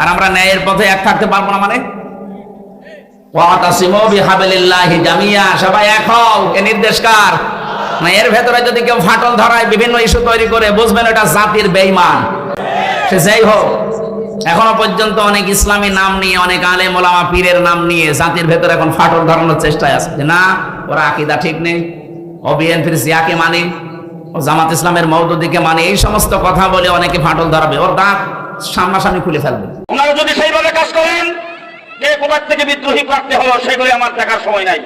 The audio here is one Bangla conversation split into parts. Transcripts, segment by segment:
আর আমরা ন্যায়ের পথে এক থাকতে পারব না মানে? এর ভেতরে যদি কেউ ফাটল ধরায় বিভিন্ন ইস্যু তৈরি করে, বুঝবেন জাতির যাই হোক, এখনও পর্যন্ত অনেক ইসলামী নাম নিয়ে, অনেক পীরের নাম নিয়ে ভেতরে এখন ফাটল ধরানোর চেষ্টায় আছে। না, ওরা আকিদা ঠিক নেই মানে ও জামাত ইসলামের মৌদুদিকে মানে এই সমস্ত কথা বলে অনেকে ফাটল ধরাবে। ওর দাঁত সামনাসামনি খুলে ফেলবে। ওনারা যদি সেইভাবে কাজ করেন, যে কোথার থেকে বিদ্রোহী প্রাপ্তি হলো সেগুলি আমার দেখার সময় নাই।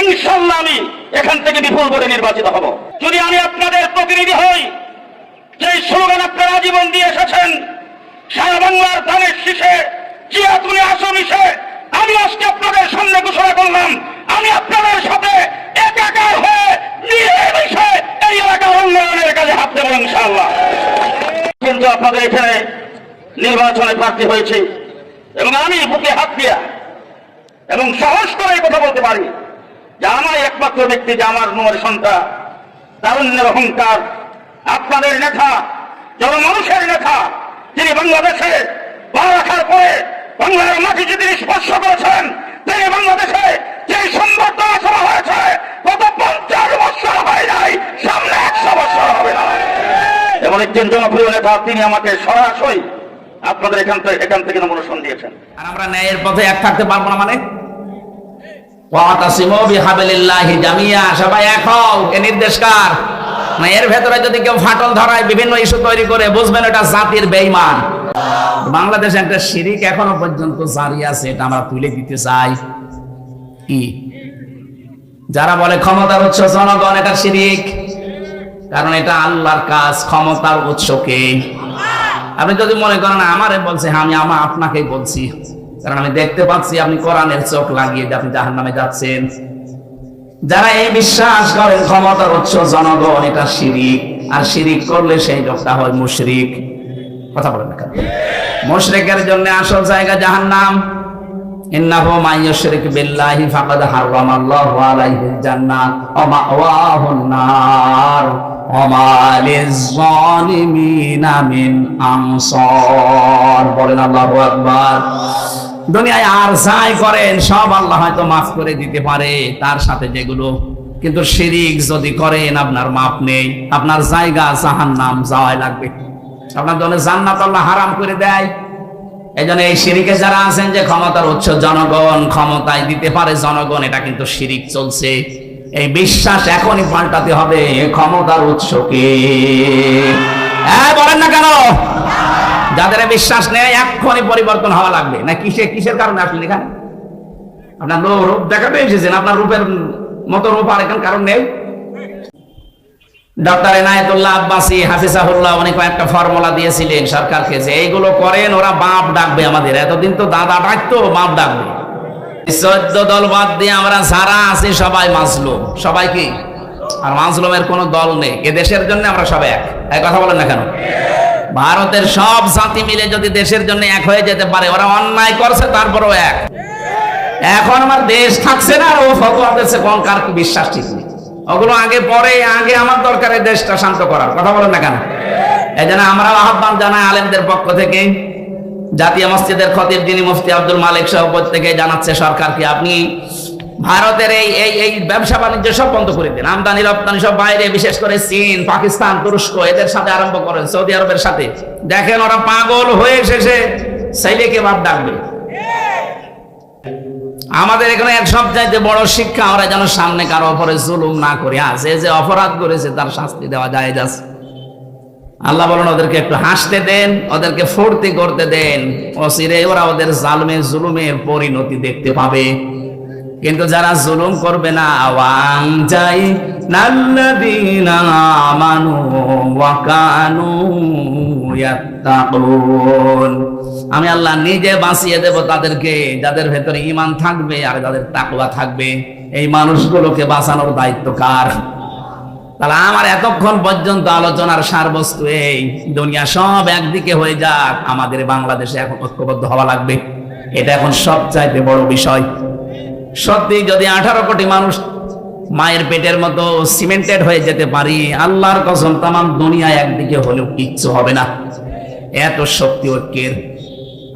ইনশাল্লাহ আমি এখান থেকে বিপুল ভোটে নির্বাচিত হব। যদি আমি আপনাদের প্রতিনিধি হই, যে স্লোগান আপনারা জীবন দিয়ে এসেছেন, সারা বাংলার ধানের শীষে জিয়া তুমি আসো মিশে আমি আজকে আপনাদের সামনে ঘোষণা করলাম, আমি আপনাদের সাথে একাকার হয়ে মিলেমিশে এই এলাকার উন্নয়নের কাজে হাত দেবো ইনশাআল্লাহ। কিন্তু আপনাদের এখানে নির্বাচনে প্রার্থী হয়েছে। এবং আমি বুকে হাত দিয়া এবং সাহস করে এই কথা বলতে পারি যে আমার একমাত্র ব্যক্তি, যে আমার নোয়ার সন্তান, তারুণ্যের অহংকার, আপনাদের নেতা জনমানুষের নেতা তিনি বাংলাদেশে পা রাখার পরে বাংলার মাটি যে তিনি স্পর্শ করেছেন, তিনি বাংলাদেশে যে সম্বর্ধনা সভা হয়েছে গত পঞ্চাশ বছর হয় নাই, সামনে একশো বছর হবে না। এমন একজন জনপ্রিয় নেতা, তিনি আমাকে সরাসরি আপনাদের এখান থেকে এখান থেকে নমনোশন দিয়েছেন। আর আমরা ন্যায়ের পথে এক থাকতে পারব না মানে? সবাই এক ভেতরে যদি কেউ ফাটল ধরায়, বিভিন্ন ইস্যু তৈরি করে, বুঝবেন এটা জাতির একটা শিরিক এখনও পর্যন্ত আছে, এটা আমরা তুলে দিতে চাই। কি? যারা বলে ক্ষমতার উৎস জনগণ, এটা শিরিক। কারণ এটা আল্লাহর কাজ ক্ষমতার উৎসকে আপনি যদি মনে করেন আমারে বলছে হ্যাঁ, আমি আমা আপনাকেই বলছি। কারণ আমি দেখতে পাচ্ছি আপনি কোরআনের চোখ লাগিয়ে আপনি জাহান নামে যাচ্ছেন। যারা এই বিশ্বাস করেন ক্ষমতার উৎস জনগণ এটা শিরিক। আর শিরিক করলে সেই লোকটা হয় মুশরিক। কথা বলেন মুশরিকের জন্য আসল জায়গা জাহান্নাম। ইন্নাহু মাইয়ুশরিক বিল্লাহি ফাকাদ হারামাল্লাহু আলাইহিল জান্নাহ ওয়া মাওয়াহুন নার ওয়া লিয-যালিমিনা মিন আনসার। বলেন আল্লাহু আকবার। দুনিয়ায় আর যাই করেন, সব আল্লাহ হয়তো মাফ করে দিতে পারে তার সাথে যেগুলো। কিন্তু শিরিক যদি করেন, আপনার মাপ নেই। আপনার জায়গা জাহান্নাম যাওয়াই লাগবে। আপনার জন্য জান্নাত আল্লাহ হারাম করে দেয়। এই জন্য এই শিরিকে যারা আছেন যে ক্ষমতার উৎস জনগণ, ক্ষমতায় দিতে পারে জনগণ, এটা কিন্তু শিরিক চলছে। এই বিশ্বাস এখনই পাল্টাতে হবে ক্ষমতার উৎসকে হ্যাঁ বলেন না কেন? যাদের বিশ্বাস নেই, এক্ষুনি পরিবর্তন হওয়া লাগবে। না, কিসে, কিসের কারণে আসলেন এখানে? আপনার রূপ দেখাতে এসেছেন, আপনার রূপের মতো রূপ আর এখানে কারণ নেই। ডক্টর এনায়েতুল্লাহ আব্বাসী, হাফিজাহুল্লাহ, উনি কয়েকটা ফর্মুলা দিয়েছিলেন সরকারকে যে এইগুলো করেন, ওরা বাপ ডাকবে আমাদের। এতদিন তো দাদা ডাকতো, বাপ ডাকবে। চোদ্দ দল বাদ দিয়ে আমরা যারা আছি, সবাই মাজলুম। সবাই কি? আর মাজলুমের কোনো দল নেই। এ দেশের জন্য আমরা সবাই এক। এক কথা বলেন না কেন? ভারতের সব জাতি মিলে যদি দেশের জন্য এক হয়ে যেতে পারে, ওরা অন্যায় করছে, তারপরেও এক। এখন আমার দেশ থাকছে না, আর ও ফতোয়া দিচ্ছে কোন কার বিশ্বাস ঠিক নেই। ওগুলো আগে পরে, আগে আমার দরকার দেশটা শান্ত করার। কথা বলেন না কেন? এই জন্য আমরা আহ্বান জানাই আলেমদের পক্ষ থেকে, জাতীয় মসজিদের খতিব যিনি মুফতি আব্দুল মালিক সহ প্রত্যেকে জানাচ্ছে সরকারকে আপনি ভারতের এই এই এই ব্যবসা বাণিজ্য সব বন্ধ করে দিন। আমদানি, রপ্তানি সব বাইরে, বিশেষ করে চীন, পাকিস্তান, তুরস্ক, এদের সাথে আরম্ভ করেন সৌদি আরবের সাথে। দেখেন ওরা পাগল হয়ে শেষে ছেলেকে বাদ ডাকবে। আমাদের এখানে এক সবচাইতে বড় শিক্ষা, আমরা যেন সামনে কারও উপরে জুলুম না করি। আর যে অপরাধ করেছে, তার শাস্তি দেওয়া যায় যাচ্ছে আল্লাহ বলেন, ওদেরকে একটু হাসতে দেন, ওদেরকে ফুর্তি করতে দেন। অসিরে ওরা ওদের জালমে জুলুমের পরিণতি দেখতে পাবে। কিন্তু যারা জুলুম করবে না, ওয়াং যাই আমানু ওয়া কানু ইয়াত্তাকুন। আমি আল্লাহ নিজে বাঁচিয়ে দেব তাদেরকে, যাদের ভেতরে ঈমান থাকবে আর যাদের তাকওয়া থাকবে। এই মানুষগুলোকে বাঁচানোর দায়িত্ব কার? তাহলে আমার এতক্ষণ পর্যন্ত আলোচনার সারবস্তু এই, দুনিয়া সব একদিকে হয়ে যাক, আমাদের বাংলাদেশে এখন ঐক্যবদ্ধ হওয়া লাগবে। এটা এখন সবচাইতে বড় বিষয়। সত্যি যদি আঠারো কোটি মানুষ মায়ের পেটের মতো সিমেন্টেড হয়ে যেতে পারি, আল্লাহর কসম তাম দুনিয়া একদিকে হলেও কিচ্ছু হবে না। এত শক্তি ঐক্যের।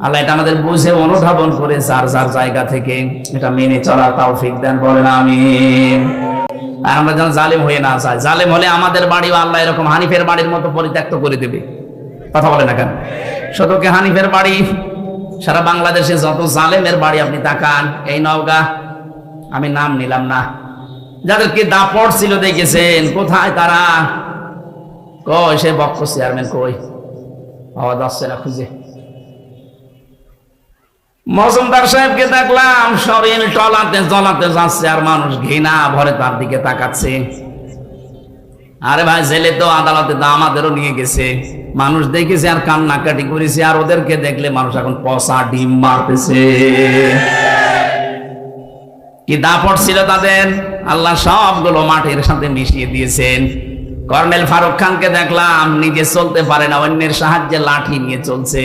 আল্লাহ এটা আমাদের বুঝে অনুধাবন করে যার যার জায়গা থেকে এটা মেনে চলা তাও ফিক দেন, বলেন আমি আর আমরা যেন জালেম হয়ে না যাই, জালেম হলে আমাদের বাড়িও আল্লাহ এরকম হানিফের বাড়ির মতো পরিত্যক্ত করে দেবে। কথা বলে না কেন? শুধু কি হানিফের বাড়ি, সারা বাংলাদেশে যত জালেমের বাড়ি আপনি তাকান, এই নওগা, আমি নাম নিলাম না। যাদেরকে দাপট ছিল দেখেছেন, কোথায় তারা? কই সে বক্ষ চেয়ারম্যান কই? আওয়াজ আসছে না খুঁজে। মজুমদার সাহেবকে দেখলাম শরীর টলাতে জলাতে যাচ্ছে আর মানুষ ঘৃণা ভরে তার দিকে তাকাচ্ছে। আরে ভাই, জেলে তো আদালতে তো আমাদেরও নিয়ে গেছে। মানুষ দেখেছে আর কান্নাকাটি করেছে আর ওদেরকে দেখলে মানুষ এখন পচা ডিম মারতেছে। কি দাপট ছিল তাদের? আল্লাহ সবগুলো মাটির সাথে মিশিয়ে দিয়েছেন। কর্নেল ফারুক খানকে দেখলাম, নিজে চলতে পারে না, অন্যের সাহায্যে লাঠি নিয়ে চলছে।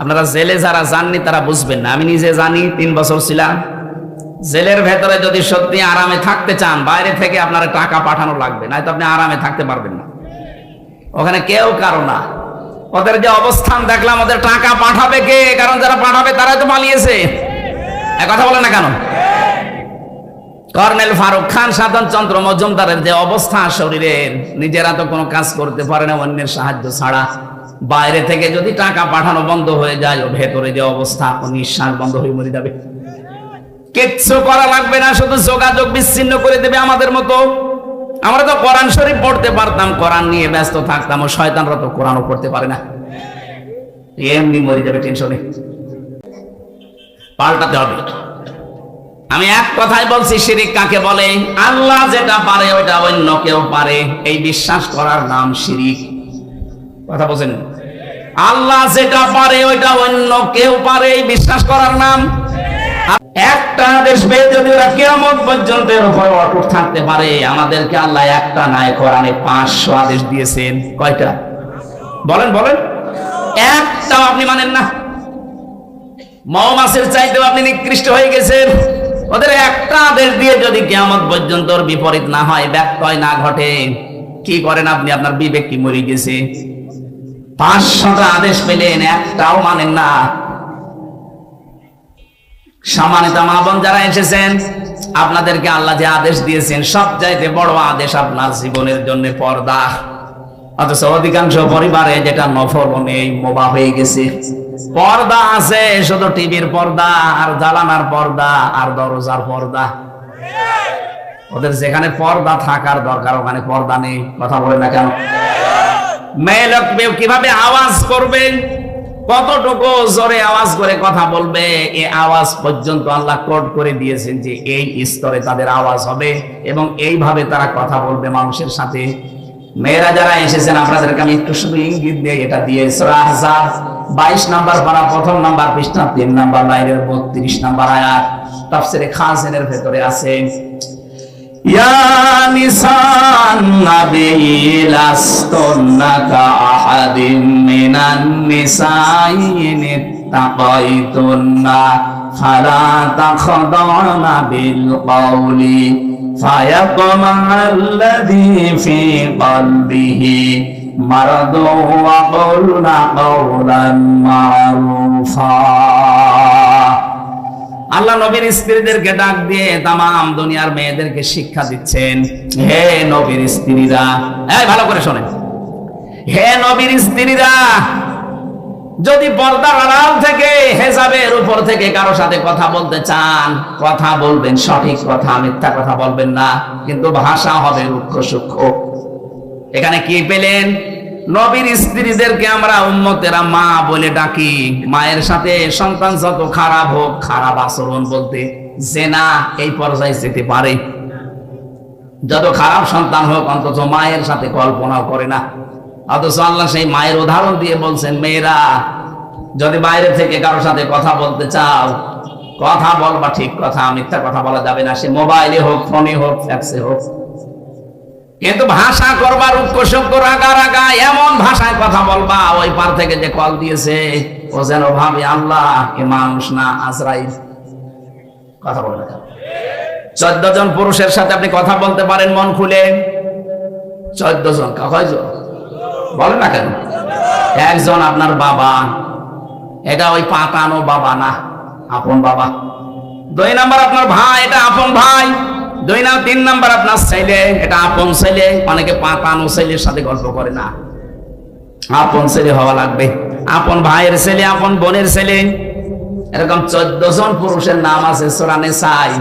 আপনারা জেলে যারা জাননি তারা বুঝবেন না। আমি নিজে জানি, তিন বছর ছিলাম। জেলের ভেতরে যদি সত্যি আরামে থাকতে চান, বাইরে থেকে আপনার টাকা পাঠানো লাগবে নয়তো আপনি আরামে থাকতে পারবেন না। ওখানে কেউ কারও না। ওদের যে অবস্থান দেখলাম, ওদের টাকা পাঠাবে কে? কারণ যারা পাঠাবে, তারাই তো পালিয়েছে। কথা বলে না কেন? কর্নেল ফারুক খান, সাধন চন্দ্র মজুমদারের যে অবস্থা শরীরের নিজেরা তো কোনো কাজ করতে পারে না, অন্যের সাহায্য ছাড়া। বাইরে থেকে যদি টাকা পাঠানো বন্ধ হয়ে যায়, ও ভেতরে যে অবস্থা, ও নিঃশ্বাস বন্ধ হয়ে মরে যাবে। কিচ্ছু করা লাগবে না, শুধু যোগাযোগ বিচ্ছিন্ন করে দেবে আমাদের মতো। আমরা তো কোরআন শরীফ পড়তে পারতাম, কোরআন নিয়ে ব্যস্ত থাকতাম, ও শয়তানরা তো কোরআনও পড়তে পারে না। এমনি মরে যাবে টেনশনে। পাল্টাতে হবে। আমি এক কথাই বলছি, শিরিক কাকে বলে? আল্লাহ যেটা পারে, ওইটা অন্য কেউ পারে। এই বিশ্বাস করার নাম শিরিক। কথা বলছেন। আল্লাহ যেটা পারে ওইটা অন্য কেউ পারে বিশ্বাস করার নাম। একটা যদি কেমন পর্যন্ত অটুট থাকতে পারে, আমাদেরকে আল্লাহ একটা নাই, কোরআনে পাঁচশো আদেশ দিয়েছেন। কয়টা? বলেন বলেন। একটাও আপনি মানেন না। চাইতেও আপনি নিকৃষ্ট হয়ে গেছেন। ওদের একটা আদেশ দিয়ে যদি কেমন পর্যন্ত বিপরীত না হয়, ব্যত্যয় না ঘটে, কি করেন আপনি? আপনার বিবেক কি মরে গেছে? পাঁচশোটা আদেশ পেলেন একটাও মানেন না। সম্মানিত মা বোন যারা এসেছেন, আপনাদেরকে আল্লাহ যে আদেশ দিয়েছেন সব চাইতে বড় আদেশ আপনার জীবনের জন্য পর্দা। অথচ অধিকাংশ পরিবারে যেটা নফল নেই মোবা হয়ে গেছে। পর্দা আছে, শুধু টিভির পর্দা, আর জ্বালানার পর্দা, আর দরজার পর্দা। ওদের যেখানে পর্দা থাকার দরকার, ওখানে পর্দা নেই, কথা বলে না কেন? মেয়ে কীভাবে আওয়াজ করবে? কতটুকু জোরে আওয়াজ করে কথা বলবে? এই আওয়াজ পর্যন্ত আল্লাহ কোড করে দিয়েছেন যে এই স্তরে তাদের আওয়াজ হবে এবং এইভাবে তারা কথা বলবে মানুষের সাথে। মেয়েরা যারা এসেছেন, আপনাদেরকে আমি একটু শুধু ইঙ্গিত দিয়ে এটা দিয়ে 22 নাম্বার পারা প্রথম নাম্বার পৃষ্ঠা, তিন নাম্বার লাইনের 32 নাম্বার আয়াত, তাফসিরে খাসিনের ভেতরে আছে। يا نساء النبي لستنك أحد من النساء إن اتقيتن فلا تخضعن بالقول فيطمع الذي في قلبه مرض وقلن قولا معروفا আল্লাহ নবীর স্ত্রীদেরকে ডাক দিয়ে তামাম দুনিয়ার মেয়েদেরকে শিক্ষা দিচ্ছেন, হে নবীর স্ত্রীরা, এই ভালো করে শোনেন, হে নবীর স্ত্রীরা, যদি পর্দার আড়াল থেকে হেজাবের উপর থেকে কারও সাথে কথা বলতে চান, কথা বলবেন, সঠিক কথা, মিথ্যা কথা বলবেন না, কিন্তু ভাষা হবে রুক্ষ সূক্ষ্ম। এখানে কি পেলেন? নবীর স্ত্রীদেরকে আমরা উম্মতেরা মা বলে ডাকি। মায়ের সাথে সন্তান যত খারাপ হোক, খারাপ আচরণ বলতে জেনা এই পর্যায়ে যেতে পারে। যত খারাপ সন্তান হোক, অন্তত মায়ের সাথে কল্পনাও করে না। অথচ আল্লাহ সেই মায়ের উদাহরণ দিয়ে বলছেন, মেয়েরা, যদি বাইরে থেকে কারোর সাথে কথা বলতে চাও, কথা বলবা ঠিক কথা, মিথ্যা কথা বলা যাবে না। সে মোবাইলে হোক, ফোনে হোক, ফ্যাক্সে হোক কিন্তু ভাষা করবার উৎকর্ষক রাগা রাগা এমন ভাষায় কথা বলবা, ওই পার থেকে যে কল দিয়েছে, ও যেন ভাবে আল্লাহ, এ মানুষ না, আজরাইল। কথা বলে না চোদ্দ জন পুরুষের সাথে আপনি কথা বলতে পারেন মন খুলে। চোদ্দ জন বলেন না কেন? একজন আপনার বাবা। এটা ওই পাতানো বাবা না, আপন বাবা। দুই নাম্বার আপনার ভাই, এটা আপন ভাই। দুই না, তিন নাম্বার আপনার ছেলে, এটা আপন ছেলে, অনেকে পাতানো ছেলের সাথে গল্প করে না। আপন ছেলে হওয়া লাগবে। আপন ভাইয়ের ছেলে, আপন বোনের ছেলে। এরকম চোদ্দ জন পুরুষের নাম আছে সোরানে সাই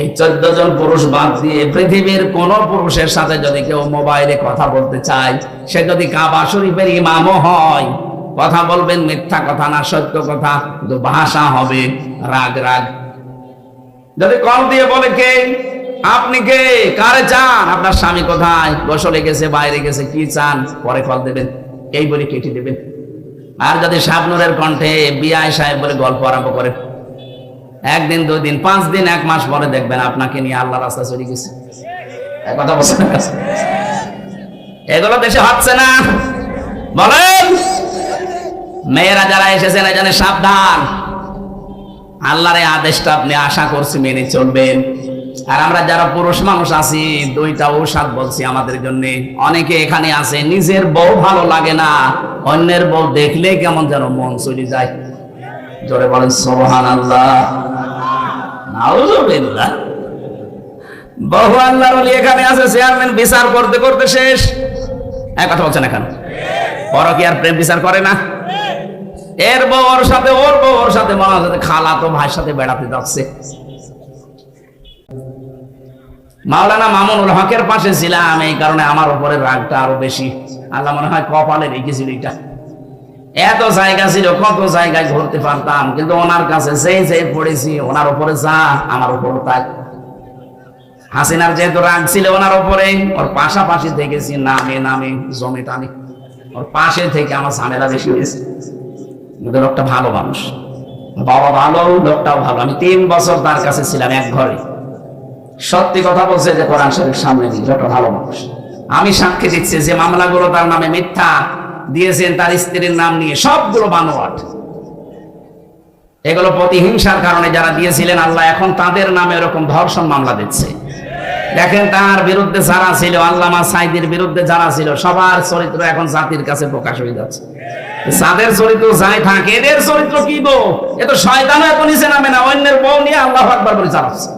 এই চোদ্দ জন পুরুষ বাদ দিয়ে পৃথিবীর কোন পুরুষের সাথে যদি কেউ মোবাইলে কথা বলতে চায়, সে যদি কাবা শরীফের ইমামও হয়, কথা বলবেন, মিথ্যা কথা না, সত্য কথা কিন্তু ভাষা হবে, রাগ রাগ। যদি কল দিয়ে বলে কে? আপনি কে? কারে চান? আপনার স্বামী কোথায়? গোসলে গেছে, বাইরে গেছে, কি চান? পরে কল দেবেন। এই বলে কেটে দেবেন। আর যদি শাবনুরের কণ্ঠে বিআই সাহেব বলে গল্প আরম্ভ করে একদিন দুই দিন পাঁচ দিন, এক মাস পরে দেখবেন আপনাকে নিয়ে আল্লাহ রাস্তা চলে গেছে। কথা এগুলো দেশে হচ্ছে না। বলেন! মেয়েরা যারা এসেছেন এখানে সাবধান। আল্লাহর এই আদেশটা আপনি আশা করছি মেনে চলবেন। আর আমরা যারা পুরুষ মানুষ আছি, দুইটা ঔষধ বলছি আমাদের জন্য। অনেকে এখানে আছে, নিজের বউ ভালো লাগে না, অন্যের বউ দেখলে কেমন যেন মন চলে যায়। জোরে বলেন সোহান আল্লাহ বহু এখানে আছে, চেয়ারম্যান বিচার করতে করতে শেষ। এক কথা বলছেন এখন। কি আর প্রেম বিচার করে না? এর বউ ওর সাথে, ওর বউ ওর সাথে হচ্ছে খালা তো ভাইয়ের সাথে বেড়াতে যাচ্ছে। মাওলানা মামুনুল হকের পাশে ছিলাম, এই কারণে আমার উপরে রাগটা আরও বেশি। আল্লাহ মনে হয় কপালে রেখেছিল এটা। এত জায়গা ছিল, কত জায়গায় ঘুরতে পারতাম, কিন্তু ওনার কাছে যেই যে পড়েছি, ওনার উপরে যা, আমার উপরে তাই। হাসিনার যেহেতু রাগ ছিল ওনার উপরে, ওর পাশাপাশি দেখেছি নামে নামে, জমে টানে। ওর পাশে থেকে আমার ঝামেলা বেশি হয়েছে। কিন্তু লোকটা ভালো মানুষ। বাবা ভালো, লোকটাও ভালো। আমি তিন বছর তার কাছে ছিলাম এক ঘরে। সত্যি কথা বলছে যে কোরআন শরীফ সামনে দিই লোকটা ভালো মানুষ। আমি সাক্ষী দিচ্ছি যে মামলাগুলো তার নামে মিথ্যা দিয়েছেন, তার স্ত্রীর নাম নিয়ে সবগুলো বানোয়াট। এগুলো প্রতিহিংসার কারণে যারা দিয়েছিলেন, আল্লাহ এখন তাদের নামে এরকম ধর্ষণ মামলা দিচ্ছে। দেখেন, তার বিরুদ্ধে যারা ছিল, আল্লামা সাইদের বিরুদ্ধে যারা ছিল, সবার চরিত্র এখন জাতির কাছে প্রকাশ হয়ে যাচ্ছে। যাদের চরিত্র যাই থাকে, এদের চরিত্র কি গো? এ তো শয়তানও এত নিচে নামে না, অন্যের বউ নিয়ে আল্লাহ আকবার বলে চালাচ্ছে।